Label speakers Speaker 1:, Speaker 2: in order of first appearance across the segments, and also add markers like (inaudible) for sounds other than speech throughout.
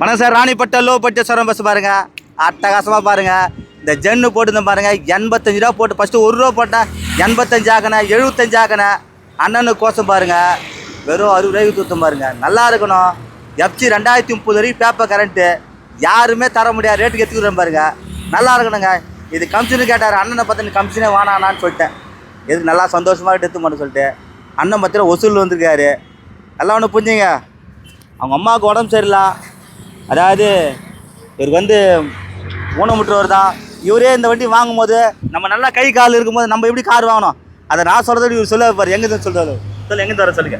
Speaker 1: வணக்கம் sir. Ranipet low பட்டு சொரம் bus பாருங்க. அட்டகாசமாக பாருங்க. இந்த ஜென்னு போட்டுருந்தேன் பாருங்க. எண்பத்தஞ்சு ரூபா போட்டு ஃபஸ்ட்டு ஒரு ரூபா போட்டேன் எண்பத்தஞ்சு ஆக்கினேன் எழுபத்தஞ்சு ஆக்கினேன் அண்ணனுக்கு கோசம் பாருங்க. வெறும் அறுபது ரூபாய்க்கு தூத்தம் பாருங்க. நல்லா இருக்கணும். எஃப்சி ரெண்டாயிரத்தி முப்பது வரைக்கும் பேப்பர் கரண்ட்டு யாருமே தர முடியாது ரேட்டுக்கு எடுத்துக்கிறேன் பாருங்க. நல்லா இருக்கணுங்க. இது கமிஷனு கேட்டார். அண்ணனை பார்த்து கமிஷனே வானானான்னு சொல்லிட்டேன். எதுக்கு நல்லா சந்தோஷமாக எடுத்து மாட்டேன் சொல்லிட்டு. அண்ணன் பத்திரம் வசூல் வந்திருக்காரு. எல்லாம் ஒன்று புரிஞ்சுங்க. அவங்க அம்மாவுக்கு உடம்பு சரியில்லை. அதாவது இவருக்கு வந்து ஊனமுற்றவர் தான் இவரே இந்த வண்டி வாங்கும்போது நம்ம நல்லா கை கால் இருக்கும்போது நம்ம எப்படி கார் வாங்கணும் அதை நான் சொல்கிறத இவர் சொல்ல பாரு எங்கே சொல்கிறாரு சொல்ல எங்கே தர சொல்லுங்க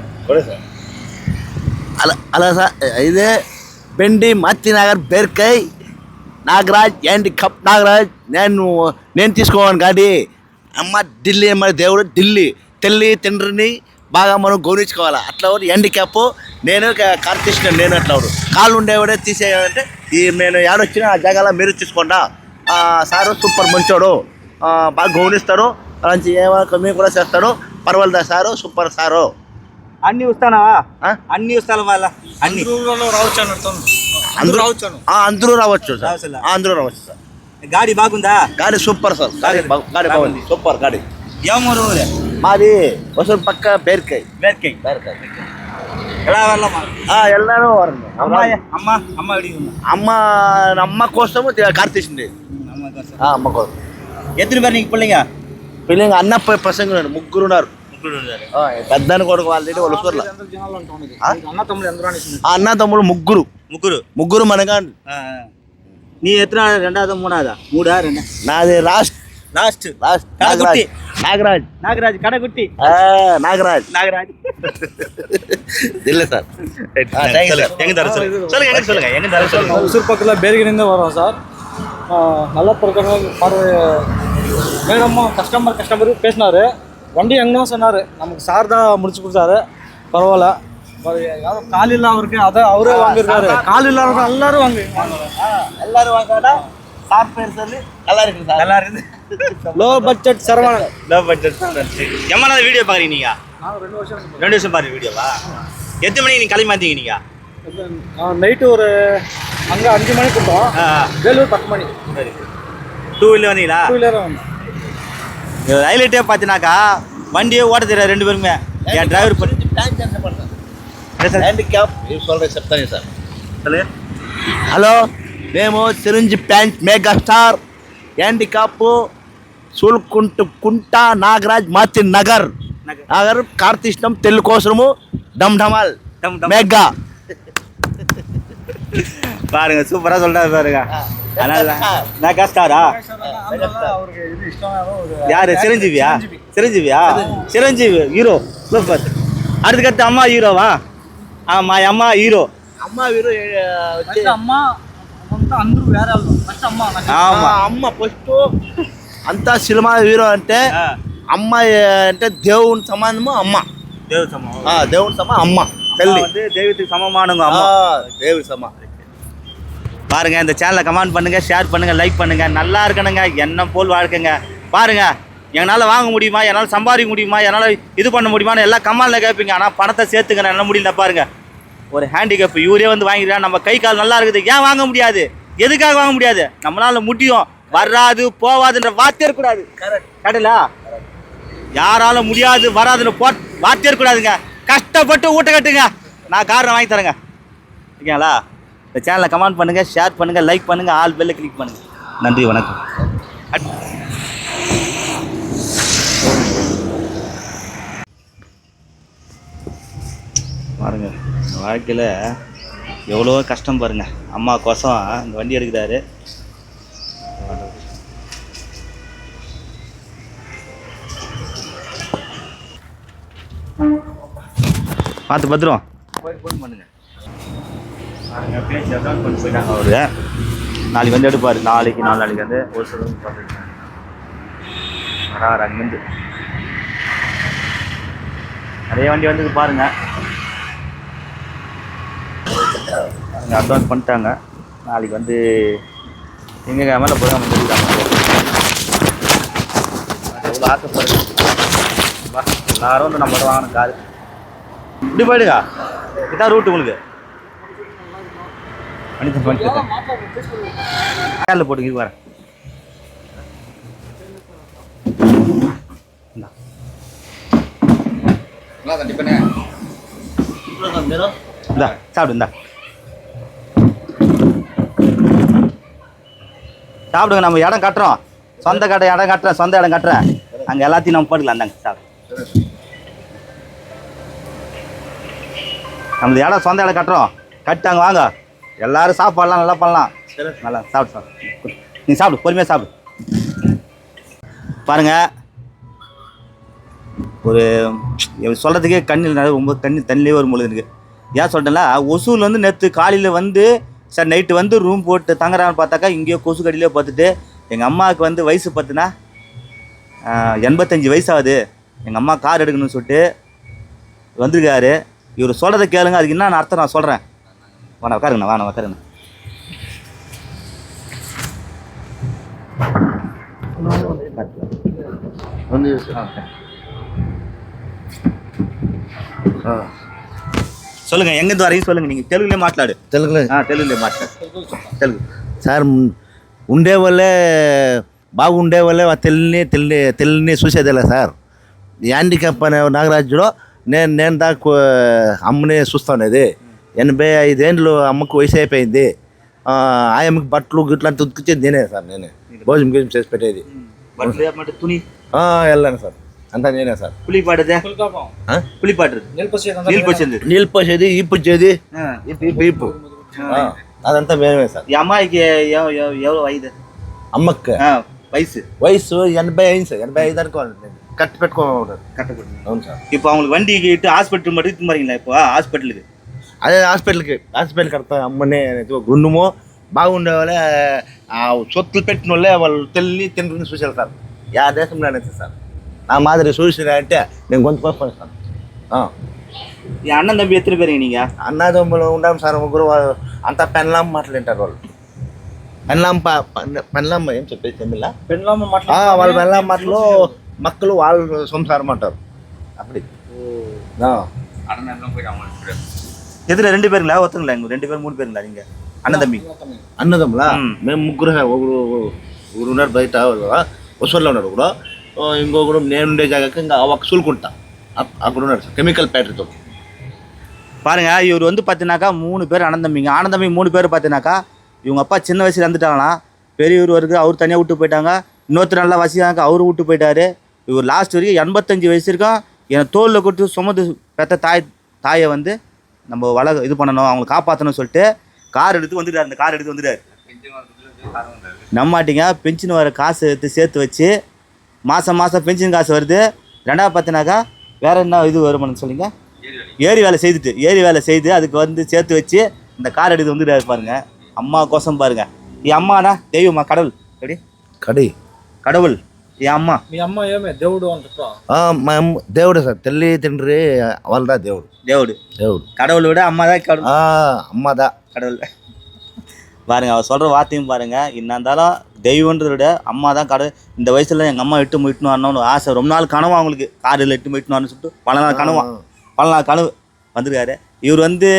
Speaker 2: అలా అలా సార్ ఇది బెండి మత్తి నగర్ బెర్కై నాగరాజ్ ఏంటి కప్ నాగరాజ్ నేను నేను తీసుకోవాను గాడి అమ్మ ఢిల్లీ మన దేవుడు ఢిల్లీ తెల్లి తండ్రిని బాగా మనం గౌరవించుకోవాలి అట్లా ఒకటి ఎండి క్యాప్ నేను కార్తీష్ణ నేను అట్లా కాళ్ళు ఉండేవాడే తీసేయాలంటే ఈ నేను ఏడొచ్చినా ఆ జాగాలో మీరు తీసుకోండా సారు సూపర్ మంచోడు. బాగా గౌనిస్తాడు. అలాంటి ఏమో మేము కూడా చేస్తాడు. పర్వాలేదా సారు? Super sir.
Speaker 1: అన్ని
Speaker 2: వస్తానా
Speaker 1: అన్ని వస్తాను వాళ్ళ. అన్ని.
Speaker 3: రావచ్చు
Speaker 2: అందరూ
Speaker 3: రావచ్చు
Speaker 2: అందరూ రావచ్చు సార్. అందరూ రావచ్చు సార్.
Speaker 1: గాడి బాగుందా?
Speaker 2: గాడి సూపర్ సార్. గాడి గాడి బాగుంది. సూపర్ గాడి.
Speaker 1: ఏమో
Speaker 2: మాది వసూలు పక్క బేర్కాయ్
Speaker 1: బేర్కాయ్
Speaker 2: బేర్కాయ్
Speaker 1: ఎలా వెళ్ళమ్మా
Speaker 2: ఆ, ఎల్లారో వారండి.
Speaker 1: అమ్మ అమ్మ అమ్మ అడిగి
Speaker 2: అమ్మ అమ్మ కోసము కార్తీసింది
Speaker 1: అమ్మ కోసం
Speaker 2: ఆ, అమ్మ కోసం
Speaker 1: ఎత్తున పేరు నీకు పిల్లగా
Speaker 2: పిల్లలు అన్న ప- ప్రసంగం ఉన్నారు ముగ్గురు ఉన్నారు ఆ, పెద్దని కొడుకు వాళ్ళ ఇంటి వాళ్ళు వస్తారు
Speaker 3: జనాలు అంటాం ఇది
Speaker 2: ఆ?
Speaker 3: అన్న తమ్ముడు ఎందరో అనేసి
Speaker 2: ఆ అన్న తమ్ముడు ముగ్గురు
Speaker 1: ముగ్గురు
Speaker 2: ముగ్గురు మనగా
Speaker 1: ఆ, ఆ. நீ எத்தனை ரெண்டாவது மூணாவதா மூடா ரெண்டா
Speaker 2: నాది last
Speaker 1: last
Speaker 2: last Nagaraj.
Speaker 1: Nagaraj கடைக்குட்டி
Speaker 2: நாகராஜ்.
Speaker 1: நாகராஜ்.
Speaker 2: இல்ல சார்.
Speaker 1: எங்க தர சொல்லுங்க? எங்க சொல்லுங்க எங்க தர சொல்லுங்க?
Speaker 3: ஒசூர் பக்கத்தில் பேர்கிரிந்து வரோம் சார். நல்லா பிறக்கணும் பார்வை மேடமும் கஸ்டமர் கஸ்டமரு பேசினாரு. வண்டி எங்கன்னா சொன்னார். நமக்கு சார் தான் முடிச்சு கொடுத்தாரு. பரவாயில்ல. கால் இல்லாம இருக்கு. அதை அவரே வாங்கிருக்காரு கால் இல்லாம எல்லாரும் வாங்க
Speaker 2: எல்லாரும் வாங்க சார் பேர் சொல்லி நல்லா இருக்குது சார்.
Speaker 1: நல்லா இருக்குது. (laughs)
Speaker 3: Low budget Saravanan.
Speaker 1: Low budget Saravanan. எம்மா வீடியோ பார்க்குறீங்க நீங்கள்
Speaker 3: நான் ரெண்டு வருஷம்
Speaker 1: ரெண்டு வருஷம் பாருங்க வீடியோவா? எத்தனை மணிக்கு நீங்கள் கிளம்பி நீங்கள்
Speaker 3: நைட்டு ஒரு அங்கே அஞ்சு மணிக்கு
Speaker 1: இருந்தோம்
Speaker 3: வேலூர் பத்து மணி.
Speaker 1: சரி. டூ வீலர் வந்தீங்களா?
Speaker 3: டூ வீலர் வந்தோம்.
Speaker 1: ஹைலைட்டே பார்த்தீங்கன்னாக்கா வண்டியே ஓட்ட தெரியாது ரெண்டு பேருமே. என் டிரைவர் பண்ணி
Speaker 2: டைம் கேன்சல் பண்ணுறேன் ஹேண்டிகேப்
Speaker 1: சொல்கிறேன்
Speaker 2: சார்? தானே சார். ஹலோ మేము సిరంజి ప్యాంట్ మెగా స్టార్ హ్యాండిక్యాప్ సూల్కుంట కుంట నాగరాజ్ మాతి నగర్
Speaker 1: నగర్.
Speaker 2: నగర్ కార్తీష్ణం తెల్లు కోసము డమ్ డమాల్
Speaker 1: டம் டம்.
Speaker 2: మెగా (laughs)
Speaker 1: பாருங்க சூப்பரா சொல்றாரு பாருங்க அதனால நான் கஷ்டாரா
Speaker 3: அவருக்கு இது இஷ்டம்
Speaker 1: யாரு சிரஞ்சீவியா சிரஞ்சீவியா சிரஞ்சீவி ஹீரோ சூப்பர் அடுத்துக்கடுத்து அம்மா ஹீரோவா ஆமா அம்மா ஹீரோ
Speaker 2: అమ్మ వీరు వచ్చి
Speaker 3: ఫస్ట్ అమ్మ అంతా అందరూ వేరే వాళ్ళు ఫస్ట్ అమ్మ నాకు
Speaker 1: ஆமா
Speaker 2: అమ్మ ఫస్ట్ అంతా సినిమా హీరో అంటే
Speaker 1: ஆ.
Speaker 2: అమ్మ అంటే దేవుని సమానము అమ్మ
Speaker 1: தேவ சமம்
Speaker 2: ఆ, దేవుని సమ అమ్మ
Speaker 1: அம்மா
Speaker 2: తల్లి
Speaker 1: வந்து தெய்வத்துக்கு சமமானவங்க
Speaker 2: ఆ,
Speaker 1: அம்மா
Speaker 2: దేవి సమ
Speaker 1: பாருங்க இந்த சேனலை கமெண்ட் பண்ணுங்க ஷேர் பண்ணுங்க லைக் பண்ணுங்க நல்லா இருக்கணுங்க என்ன போல் வாழ்க்கைங்க பாருங்க என்னால் வாங்க முடியுமா என்னால் சம்பாதிக்க முடியுமா என்னால் இது பண்ண முடியுமான்னு எல்லாம் கமாலில் கேட்பீங்க ஆனால் பணத்தை சேர்த்துங்க என்ன முடியல பாருங்க ஒரு ஹேண்டிகேப் இவரே வந்து வாங்கிடுறா நம்ம கை கால் நல்லா இருக்குது ஏன் வாங்க முடியாது எதுக்காக வாங்க முடியாது? நம்மளால முடியும். வராது போவாதுன்ற வார்த்தை இருக்கக்கூடாது. கடையில யாரால முடியாது வராதுன்னு போ வார்த்தை இருக்கக்கூடாதுங்க. கஷ்டப்பட்டு ஊட்ட கட்டுங்க. நான் காரணம் வாங்கி தரேங்க. ஓகேங்களா? இந்த சேனலை கமெண்ட் பண்ணுங்க ஷேர் பண்ணுங்க லைக் பண்ணுங்க ஆல் பெல்ல கிளிக் பண்ணுங்க. நன்றி வணக்கம். அட்- பாருங்க வாழ்க்கையில் எவ்வளோ கஷ்டம் பாருங்க. அம்மா கோசம் இந்த வண்டி எடுக்கிறாரு. பார்த்து பத்திரம். போய் ஃபோன் பண்ணுங்க. கொண்டு போயிட்டாங்க அவரு. நாளைக்கு வந்து எடுப்பார். நாளைக்கு நாலு நாளைக்கு வந்து ஒரு சில பார்த்துருக்காங்க அங்கேருந்து. நிறைய வண்டி வந்து பாருங்க. அவங்க அட்வான்ஸ் பண்ணிட்டாங்க. நாளைக்கு வந்து எங்கள் மேலே போய் வந்து எவ்வளோ ஆசைப்படுது. வா எல்லாரும் வந்து நம்ம வாங்கணும் காரு. இப்படி போயிடுங்க இதான் ரூட் உங்களுக்கு. பண்ணி பண்ணி காலில் போட்டு வரேன் இந்தா சாப்பிடு இந்தா சாப்பிடுங்க நம்ம இடம் கட்டுறோம். சொந்த கடை இடம் கட்டுறேன் சொந்த இடம் கட்டுறேன். அங்கே எல்லாத்தையும் நம்ம போட்டுக்கலாம் தாங்க சார் நம்ம இடம் சொந்த இடம் கட்டுறோம். கட்டாங்க வாங்க. எல்லாரும் சாப்பாடலாம் நல்லா பண்ணலாம். நல்லா சாப்பிடு சாப்பிடு. நீ சாப்பிடு பொறுமையாக சாப்பிடு. பாருங்க. ஒரு சொல்கிறதுக்கே கண்ணில் ரொம்ப கண்ணி தண்ணிலே ஒரு முழுது இருக்குது ஏன் சொல்லிட்டேன்னா ஒசூர்ல வந்து நேற்று காலையில் வந்து சார் நைட்டு வந்து ரூம் போட்டு தங்குறான்னு பார்த்தாக்கா இங்கேயோ கொசு கடியிலே பார்த்துட்டு எங்கள் அம்மாவுக்கு வந்து வயசு பார்த்தினா எண்பத்தஞ்சு வயசாகுது. எங்கள் அம்மா கார் எடுக்கணும்னு சொல்லிட்டு வந்திருக்காரு. இவர் சொல்கிறத கேளுங்க அதுக்கு என்ன அர்த்தம் நான் சொல்கிறேன் வாணா உட்காருங்கண்ணா வாணா உட்காருங்க.
Speaker 2: வந்து
Speaker 1: சொல்லுங்க எங்க வரைக்கும் சொல்லுங்க நீங்க தெலுங்குலயே మాట్లాడు
Speaker 2: తెలుగులో
Speaker 1: ఆ, తెలుగులే మాట్లాడు తెలుగు
Speaker 2: సార్ ఉం- ఉండే వాళ్ళే బాగుండే వాళ్ళే ఆ తెల్లని తెల్లని తెల్లని చూసేదేలా సార్ హ్యాండిక్యాప్ అనే నాగరాజులో నేను నేను దాకా అమ్మని చూస్తానేది ఎనభై ఐదేండ్లు అమ్మకు వయసు అయిపోయింది ఆ ఆయమ్మకి బట్టలు గిట్ల అంతా ఉతికిచ్చేది నేనే సార్ నేను భోజనం భోజనం చేసి పెట్టేది బట్టలు వెళ్ళాను సార్ అంతా నేనే సార్
Speaker 1: குளிப்பாடுது
Speaker 3: குளிக்காப்போம்
Speaker 2: ఆ?
Speaker 1: குளிப்பாட்டுறது
Speaker 3: நெல் பசி
Speaker 1: நீல் பச்சது
Speaker 2: నీళ్ళు పోసేది ఈపు వచ్చేది ఈపు ఈపు ఈపు ఆ, అదంతా మేమే సార్
Speaker 1: ఈ అమ్మాయికి ఎవ- ఎవ- ఎవరు వయసు
Speaker 2: అమ్మకి
Speaker 1: ఆ, వయసు
Speaker 2: వయసు ఎనభై అయింది సార్ ఎనభై ఐదు అనుకోవాలి నేను కట్టి పెట్టుకోవాలి
Speaker 1: கட்டப்பட்டு
Speaker 2: అవును సార్
Speaker 1: இப்போ அவங்களுக்கு வண்டிக்கு இட்டு ஹாஸ்பிட்டல் மட்டும் இட்டு போறீங்களா இப்போ ஹாஸ்பிட்டலுக்கு
Speaker 2: అదే హాస్పిటల్కి హాస్పిటల్కి కడతా అమ్మనే గుండుము బాగుండే వాళ్ళే ఆ సొత్తులు పెట్టిన వాళ్ళే వాళ్ళు తెల్లి తిండి చూసి వెళ్తారు యా దేశంలో అనేది సార్ నా మాదిరి చూసినా అంటే నేను గొంతు పట్టుకొని సార్ ఆ.
Speaker 1: என் அண்ணன் தம்பி எத்தனை பேருங்க நீங்க
Speaker 2: అన్నదమ్ములు ఉండాం సార్ ముగ్గురు వాళ్ళు అంతా పెన్లాం మాటలు వింటారు వాళ్ళు పెన్లాం ప- పెన్- పెన్లాం ఏం చెప్పేది తమిళ
Speaker 3: பெண்லாம
Speaker 2: ఆ,
Speaker 3: மாட்டலாம்
Speaker 2: వాళ్ళ పెన్లాం మాటలు మక్కలు వాళ్ళు సంసారం అంటారు అప్పుడు ఆ.
Speaker 1: எதில் ரெண்டு பேருங்களா ஒருத்தங்களா இங்க ரெண்டு பேரும் மூணு பேருங்களா நீங்க அண்ணன் தம்பி
Speaker 2: అన్నదమ్ములా
Speaker 1: మ్మ్.
Speaker 2: మేము ముగ్గురు ఒకరు ఒకరు ఉన్నారు బయట వసూల్లో ఉన్నాడు ఒకడు ఆ, ఇంకొకడు నేనుండే జాగాకి ఇంకా ఒక సూలుకుంటా అప్- అక్కడ ఉన్నాడు సార్ కెమికల్ ఫ్యాక్టరీతో
Speaker 1: பாருங்க இவர் வந்து பார்த்தீங்கன்னாக்கா மூணு பேர் அண்ணன் தம்பிங்க அண்ணன் தம்பி மூணு பேர் பார்த்தீங்கன்னாக்கா இவங்க அப்பா சின்ன வயசுல இறந்துட்டாங்களாம் பெரியவர் இருக்கு அவர் தனியாக விட்டு போயிட்டாங்க இன்னொருத்தர் நல்லா வசியாங்க அவரு விட்டு போயிட்டாரு இவர் லாஸ்ட் வரைக்கும் எண்பத்தஞ்சு வயசு இருக்கும் என் தோலில் கொடுத்து சுமந்து பெத்த தாய் தாயை வந்து நம்ம வள இது பண்ணணும் அவங்களை காப்பாற்றணும்னு சொல்லிட்டு கார் எடுத்து வந்துட்டார் அந்த கார் எடுத்து வந்துட்டார் நம்மாட்டிங்க பென்ஷன் வர காசு எடுத்து சேர்த்து வச்சு மாதம் மாதம் பென்ஷன் காசு வருது ரெண்டாவது பார்த்தினாக்கா வேற என்ன இது வருமானு சொல்லிங்க ஏரி வேலை செய்துட்டு ஏரி வேலை செய்து அதுக்கு வந்து சேர்த்து வச்சு இந்த கார் எடுத்து வந்துட்டாரு பாருங்க அம்மா கோசம் பாருங்க என் அம்மாடா தெய்வமா கடவுள் எப்படி
Speaker 2: కడి
Speaker 1: கடவுள் என் అమ్మ
Speaker 3: మీ అమ్మ ఏమే దేవుడు అంటారు
Speaker 2: ఆ, మా అమ్మ దేవుడే సార్ తల్లి తండ్రి వాళ్ళదా దేవుడు
Speaker 1: தேவுடு
Speaker 2: దేవుడు
Speaker 1: கடவுளை விட அம்மா தான் கடவுள்
Speaker 2: ఆ, అమ్మదా
Speaker 1: கடவுள் பாருங்க அவர் சொல்கிற வார்த்தையும் பாருங்க என்ன இருந்தாலும் தெய்வன்றதை விட அம்மா தான் கடவுள். இந்த வயசுல எங்கள் அம்மா எட்டு இட்டுன்னு வரணும்னு ஆசை. ரொம்ப நாள் கனவு அவங்களுக்கு. காரில் எட்டு இட்டுன்னு வரணும்னு சொல்லிட்டு பல நாள் கனவா. பல நாள் கனவு வந்திருக்காரு. இவர் வந்து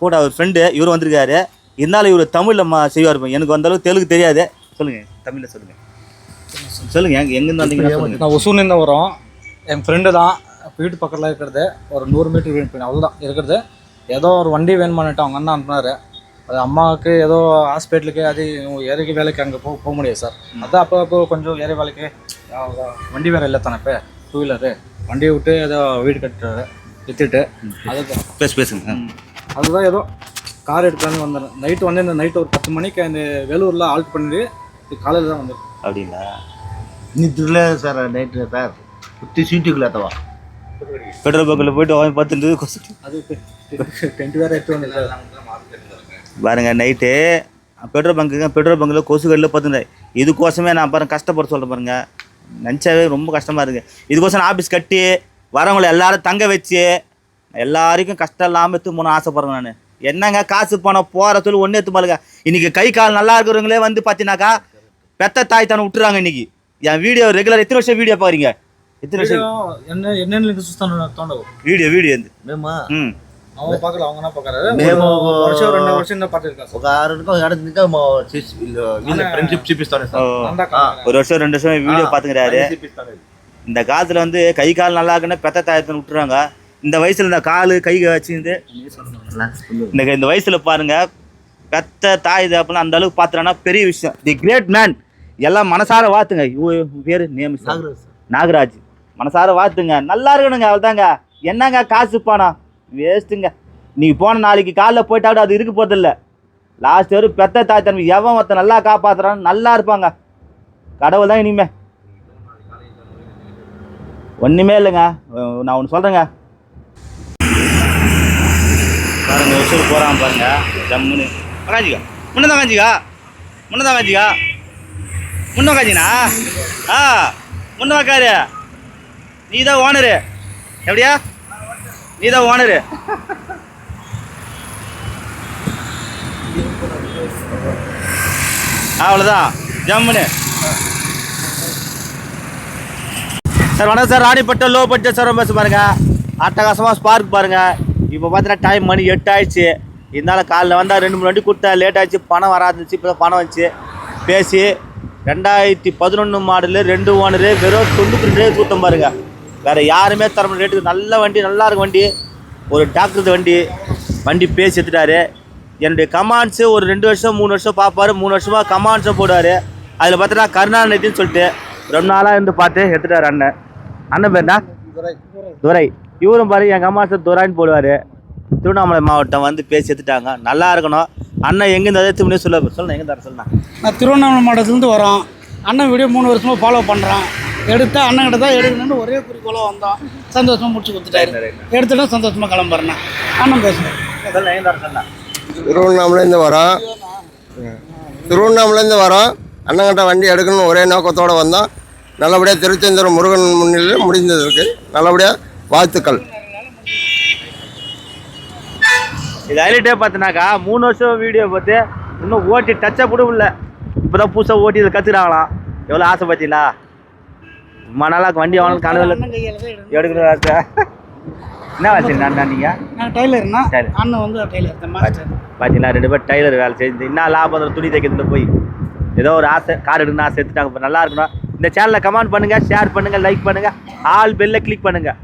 Speaker 1: கூட அவர் ஃப்ரெண்டு இவர் வந்திருக்காரு. இருந்தாலும் இவர் தமிழில் மா செய்வார் எனக்கு வந்த அளவுக்கு தெலுங்கு தெரியாது. சொல்லுங்க. தமிழில் சொல்லுங்க. சொல்லுங்க. எங்க எங்கேருந்து வந்தீங்கன்னா சொல்லுங்க
Speaker 3: நான் ஒசூர்லேருந்து வரோம் என் ஃப்ரெண்டு தான். வீட்டு பக்கத்தில் இருக்கிறது. ஒரு நூறு மீட்டர் வீடு அவ்வளோதான் இருக்கிறது. ஏதோ ஒரு வண்டி வேணுமான்ட்டு அவங்க அண்ணா அனுப்புனாரு. அது அம்மாவுக்கு ஏதோ ஹாஸ்பிட்டலுக்கு அது ஏரிக்கு வேலைக்கு அங்கே போக போக முடியாது சார் அதான் அப்போ அப்போ கொஞ்சம் ஏரி வேலைக்கு வண்டி வேறு இல்லை தானே இப்போ டூ வீலரு வண்டியை விட்டு ஏதோ வீடு கட்டுறாரு விற்றுட்டு அதுதான்
Speaker 1: பேசு பேசுங்க
Speaker 3: அதுதான் ஏதோ கார் எடுக்கலான்னு வந்தேன் நைட்டு வந்து இந்த நைட்டு ஒரு பத்து மணிக்கு அந்த வேலூரில் ஆல்ட் பண்ணிட்டு காலையில் தான் வந்தேன்
Speaker 1: அப்படிங்களா
Speaker 2: நித்துல சார் நைட்டு சார் சுற்றி சீட்டுக்குள்ள தவா
Speaker 1: பெட்ரோல் பங்கில் போயிட்டு அவன் பார்த்துட்டு
Speaker 3: அது டென்ட் வேறு எடுத்து வந்து
Speaker 1: பாருங்கள் நைட்டு பெட்ரோல் பங்க்குங்க பெட்ரோல் பங்க்கில் கொசுகடியில் பார்த்துருந்தேன் இதுக்கோசமே நான் பாருங்கள் கஷ்டப்பட சொல்கிறேன் பாருங்கள் நினச்சாவே ரொம்ப கஷ்டமாக இருக்குது இதுக்கோசம் நான் ஆஃபீஸ் கட்டி வரவங்களை எல்லோரும் தங்க வச்சு எல்லாருக்கும் கஷ்டம் இல்லாமல் எடுத்து போன ஆசைப்படுறேன் நான். என்னங்க காசு பணம் போகிற சொல்லி ஒன்றே எடுத்து பாருங்க. இன்றைக்கி கை கால் நல்லா இருக்கிறவங்களே வந்து பார்த்தீங்கன்னாக்கா பெத்த தாய் தானே விட்டுறாங்க இன்றைக்கி என் வீடியோ ரெகுலர் எத்தனை வருஷம் வீடியோ பாருங்க எத்தனை வருஷம்?
Speaker 3: என்ன என்னென்னு
Speaker 1: வீடியோ வீடியோ
Speaker 2: மேமா
Speaker 1: ம்.
Speaker 3: அவங்க பார்க்கல அவங்க என்ன பார்க்கறாரு
Speaker 2: మేము
Speaker 3: ஒரு வருஷம் ரெண்டு வருஷம் என்ன பார்த்துருக்காரு
Speaker 2: ఒక ఆరు ఏడాది మా చేసి వీళ్ళు వీళ్ళ ఫ్రెండ్షిప్ చూపిస్తాను
Speaker 1: ஓ,
Speaker 3: அந்த
Speaker 1: ஒரு வருஷம் ரெண்டு வருஷம் வீடியோ பார்த்துக்கிறாரு
Speaker 2: చూపిస్తాను
Speaker 1: இந்த காலத்தில் வந்து கை கால் நல்லா இருக்குன்னா பெத்த தாயத்தை விட்டுறாங்க இந்த வயசில் இந்த கால் கை வச்சுருந்து இந்த இந்த வயசில் பாருங்க பெத்த தாய் தேப்பெல்லாம் அந்த அளவுக்கு பார்த்துறான்னா பெரிய விஷயம் தி கிரேட் மேன் எல்லாம் மனசார வாத்துங்க இவ பேர் நேம் நாகராஜ் மனசார வாத்துங்க நல்லா இருக்கணுங்க அவ்வளோதாங்க என்னங்க காசு பணம் வேஸ்ட்டுங்க. நீ போன நாளைக்கு காலைல போயிட்டாவது அது இருக்க போதில்ல லாஸ்ட் வரும் பெத்த தாய் தன்மை எவன் ஒருத்தன் நல்லா காப்பாற்றுறான்னு நல்லா இருப்பாங்க. கடவுள் தான் இனிமே. ஒன்றுமே இல்லைங்க. நான் ஒன்று சொல்கிறேங்க பாருங்க ஒசூர் போகிறான் பாருங்க. ஜம்முன்னு. காஞ்சிக்கா முன்னதான் காஞ்சிக்கா முன்னதான் காஞ்சிக்கா முன்ன காஞ்சினா ஆ முன்ன வாக்காரு நீ தான் ஓனரு. எப்படியா? நீ தான் ஓனரு. அவ்வளோதான் ஜம்முன்னு. சார் வணக்கம் sir. Ranipattam low budget sir bus பாருங்க அட்டகாசமாக ஸ்பார்க் பாருங்க. இப்போ பார்த்தீங்கன்னா டைம் மணி எட்டு ஆயிடுச்சு. இருந்தாலும் காலைல வந்தால் ரெண்டு மூணு வண்டி கொடுத்தா லேட் ஆயிடுச்சு. பணம் வராதுச்சு இப்போ தான் பணம் வந்துச்சு. பேசி ரெண்டாயிரத்தி பதினொன்று மாடலு ரெண்டு ஓனரு வெறும் தொண்ணூற்றி ரெண்டு கொடுத்தோம் பாருங்கள் வேறு யாருமே தர முடியாத ரேட்டுக்கு நல்ல வண்டி நல்லா இருக்கும் வண்டி. ஒரு டாக்டர் வண்டி வண்டி பேசி எடுத்துட்டாரு. என்னுடைய கமாண்ட்ஸு ஒரு ரெண்டு வருஷம் மூணு வருஷம் பார்ப்பாரு. மூணு வருஷமாக கமாண்ட்ஸும் போடுவார். அதில் பார்த்தீங்கன்னா கருணாநிதின்னு சொல்லிட்டு ரொம்ப நாளாக இருந்து பார்த்து எடுத்துட்டாரு அண்ணன். அண்ணன் பேர்னா துரை. இவரும் பாரு என் கமாண்ட்ஸை துரைன்னு போடுவார். திருவண்ணாமலை மாவட்டம் வந்து பேசி எடுத்துட்டாங்க. நல்லா இருக்கணும். அண்ணன் எங்கேருந்து அதை திரும்பி சொல்ல சொல்லுங்க எங்கே தர சொல்லுண்ணா.
Speaker 4: நான் திருவண்ணாமலை மாவட்டத்துலேருந்து வரோம். அண்ணன் வீடியோ மூணு வருஷமாக ஃபாலோ பண்ணுறேன் எடுத்தா அண்ணன்கிட்ட தான் எடுக்கணும்னு ஒரே குறிக்கோளாக வந்தோம் சந்தோஷமாக முடிச்சு கொடுத்துட்டாரு. எடுத்துட்டோம் சந்தோஷமாக கிளம்புறேன் அண்ணன் பேசுகிறேன்
Speaker 5: திருவண்ணாமலேருந்து வரோம் திருவண்ணாமலேருந்து வரோம் அண்ணங்கிட்ட வண்டி எடுக்கணும்னு ஒரே நோக்கத்தோடு வந்தோம் நல்லபடியாக திருச்செந்தூர் முருகன் முன்னிலையில் முடிந்ததற்கு நல்லபடியாக வாழ்த்துக்கள்.
Speaker 1: இது ஹைலைட்டே பார்த்தினாக்கா மூணு வருஷம் வீடியோ பார்த்து இன்னும் ஓட்டி டச்சப் கூட இல்லை. இப்போ தான் புதுசாக ஓட்டி இதை கற்றுக்கிறாங்களாம் எவ்வளோ ஆசை பார்த்தீங்களா? நாளாக வண்டி வாங்கணும் கனவில்
Speaker 4: எடுக்கணும்
Speaker 1: ஆசை. என்ன வச்சு நான் நீங்கள்
Speaker 4: நான் டெய்லர்னா. அண்ணன் வந்து டெய்லர்
Speaker 1: பார்த்தீங்களா ரெண்டு பேர் டைலர் வேலை செஞ்சு என்ன லாபம் துணி தைக்கிறதுல போய். ஏதோ ஒரு ஆசை கார் எடுக்கணும் ஆசை எடுத்துட்டாங்க. இப்போ நல்லா இருக்கணும். இந்த சேனலை கமெண்ட் பண்ணுங்கள் ஷேர் பண்ணுங்கள் லைக் பண்ணுங்கள் ஆல் பெல்ல கிளிக் பண்ணுங்கள்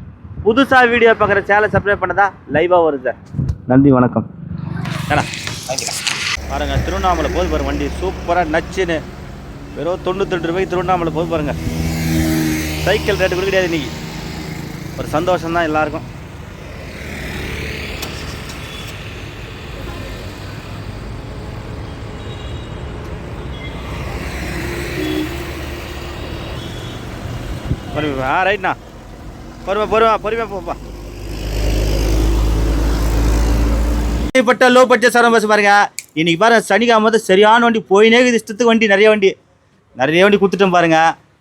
Speaker 1: புதுசாக வீடியோ பார்க்குற சேனலை சப்ஸ்கிரைப் பண்ணதா? லைவாக வரும் சார் நன்றி வணக்கம். ஏண்ணா பாருங்க திருவண்ணாமலை போது பாருங்க வண்டி. சூப்பராக நச்சுன்னு. வெறும் தொண்ணூற்றி ரெண்டு ரூபாய்க்கு திருவண்ணாமலை போது பாருங்க. சைக்கிள் ரேட்டு கூட கிடையாது இன்றைக்கி ஒரு சந்தோஷம் தான் எல்லாருக்கும். பொறுமை ஆ ரைட்ண்ணா பொறுமை பொறுமை பொறுமை போப்பா. பட்ட லோ பட்ஜெட் சரம் பஸ் பாருங்க. இன்னைக்கு பாருங்க சனிக்கிழமை வந்து சரியான வண்டி போயினே இருக்குது இஷ்டத்துக்கு வண்டி நிறைய வண்டி. நிறைய வண்டி கொடுத்துட்டோம் பாருங்க.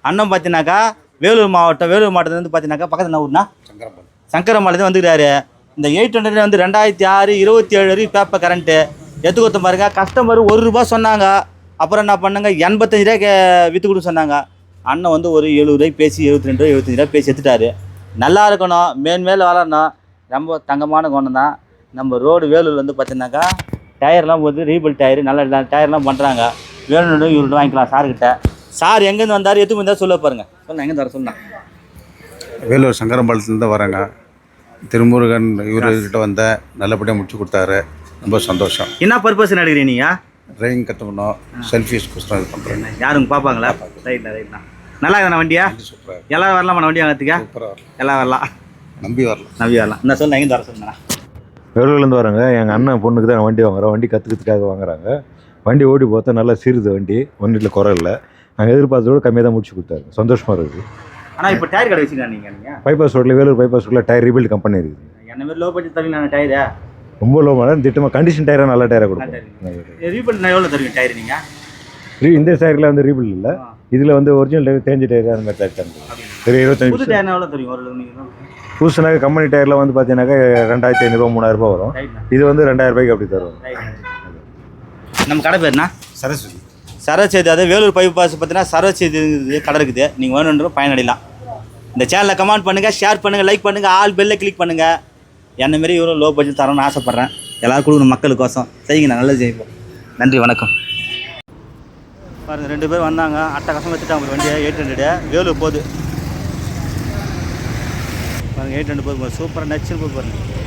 Speaker 1: அண்ணன் பார்த்தீங்கன்னாக்கா வேலூர் மாவட்டம் வேலூர் மாவட்டத்துலேருந்து பார்த்தீங்கன்னாக்கா பக்கத்தில் என்ன ஊர்னா? சங்கரமலைதான் வந்துக்கிறாரு இந்த எயிட் ஹண்ட்ரட் வந்து ரெண்டாயிரத்தி ஆறு இருபத்தி ஏழு வரைக்கும் பேப்பர் கரண்ட்டு எத்து கொடுத்த பாருங்க. கஸ்டமர் ஒரு ரூபா சொன்னாங்க. அப்புறம் என்ன பண்ணாங்க? எண்பத்தஞ்சு ரூபாய்க்கு விற்று கொடுக்க சொன்னாங்க. அண்ணன் வந்து ஒரு எழுபது ரூபாய்க்கு பேசி எழுபத்தி ரெண்டு ரூபா எழுபத்தஞ்சு ரூபா பேசி எடுத்துட்டாரு. நல்லா இருக்கணும். மேன்மேல் வளரணும். ரொம்ப தங்கமான குணம் தான். நம்ம ரோடு வேலூர் வந்து பார்த்தீங்கன்னாக்கா டயர்லாம் போது ரீபிள் டயர் நல்ல டயர்லாம் பண்ணுறாங்க வேணும்னு இவர்கிட்ட வாங்கிக்கலாம் சார்கிட்ட. சார் எங்கேருந்து வந்தார்? எதுவும் வந்தால் சொல்ல பாருங்க. சொல்லுங்க எங்கே தர சொல்லலாம்
Speaker 6: வேலூர் சங்கரம்பாளையத்துலேருந்து வரேங்க. திருமுருகன் இவர்கிட்ட வந்த நல்லபடியாக முடிச்சு கொடுத்தாரு. ரொம்ப சந்தோஷம்.
Speaker 1: என்ன பர்பஸ் எடுக்கிறீங்க நீங்கள்
Speaker 6: டிரைவிங் கற்றுக்கணும் செல்ஃபிஸ் கொஸ்டன் இது பண்ணுறேன்
Speaker 1: யாருங்க பார்ப்பாங்களா? ரைட்ண்ணா ரைட்ண்ணா நல்லா இருக்குண்ணா வண்டியா?
Speaker 6: சூப்பராக
Speaker 1: எல்லாம் வரலாமா வண்டி வாங்கிறதுக்கா?
Speaker 6: சூப்பராக வரலாம்
Speaker 1: எல்லாம் வரலாம்.
Speaker 6: நம்பி வரலாம்.
Speaker 1: நம்பி வரலாம். என்ன சொல்லுங்க எங்கே தர சொல்லுங்கண்ணா
Speaker 7: வேலூர்லேருந்து வராங்க. எங்கள் அண்ணன் பொண்ணுக்கு தான் வண்டி வாங்குறோம் வண்டி கற்றுக்கிறதுக்காக வாங்குறாங்க. வண்டி ஓடி பார்த்தா நல்லா சிறுது வண்டி. ஒன்றில் குறை இல்லை. நாங்கள் எதிர்பார்த்ததோட கம்மியாக தான் முடிச்சு கொடுத்தாரு. சந்தோஷமாக இருக்குது.
Speaker 1: ஆனால் இப்போ டயர் கடை வச்சுக்கலாம் நீங்கள் நீங்கள்
Speaker 7: பைபாஸ் ரோட்டில் வேலூர் பைபாஸ் ரோட்டில் டயர் ரீபில்ட் கம்பெனி இருக்குது.
Speaker 1: என்ன மாதிரி லோ பட்ஜெட் தருவீங்க டயரு
Speaker 7: ரொம்ப லோ மாடல் திட்டமாக கண்டிஷன் டயராக நல்ல டயராக கொடுப்போம்.
Speaker 1: ரீபில் நான் எவ்வளோ தருவீங்க டயர் நீங்கள்
Speaker 7: ரீ- இந்த டயரில் வந்து ரீபில் இல்லை. இதில் வந்து ஒரிஜினல் டயர் தேஞ்ச டயர் அந்த மாதிரி டயர் தான் சரி
Speaker 1: புது
Speaker 7: இருபத்தஞ்சு
Speaker 1: டயர் எவ்வளோ தருவீங்க ஒரு நீங்கள்
Speaker 7: புதுசுனாக்க கம்பெனி டயரில் வந்து பார்த்தீங்கன்னாக்கா ரெண்டாயிரத்தி ஐநூறுரூவா மூணாயிரரூபா வரும். இது வந்து ரெண்டாயிரம் ரூபாய்க்கு அப்படி தருவோம்
Speaker 1: ரைட் நம்ம கடை பேர்னா
Speaker 6: சரஸ்வதி.
Speaker 1: சரச்சேதி அதாவது வேலூர் பைப் பாஸ் பார்த்தீங்கன்னா சரச்சேதி இருக்குது, கடை இருக்குது. நீங்கள் வேணுன்ற பயனடையலாம். இந்த சேனலை கமெண்ட் பண்ணுங்கள் ஷேர் பண்ணுங்கள் லைக் பண்ணுங்கள் ஆல் பெல்லை கிளிக் பண்ணுங்கள் என்ன மாரி இவரும் லோ பட்ஜெட் தரணும்னு ஆசைப்பட்றேன். எல்லோரும் கொடுக்கணும் மக்களுக்கோசம். செய்யுங்க நான் நல்லது செய்வோம் நன்றி வணக்கம். பாருங்கள் ரெண்டு பேர் வந்தாங்க. அட்டகாசம் வச்சுட்டாங்க ஒரு வண்டியை. எயிட் ஹண்ட்ரடு வேலூர் போகுது. பாருங்கள் எயிட் ஹண்ட்ரட் போகுது. சூப்பராக நச்சுன்னு போகுது பாருங்கள்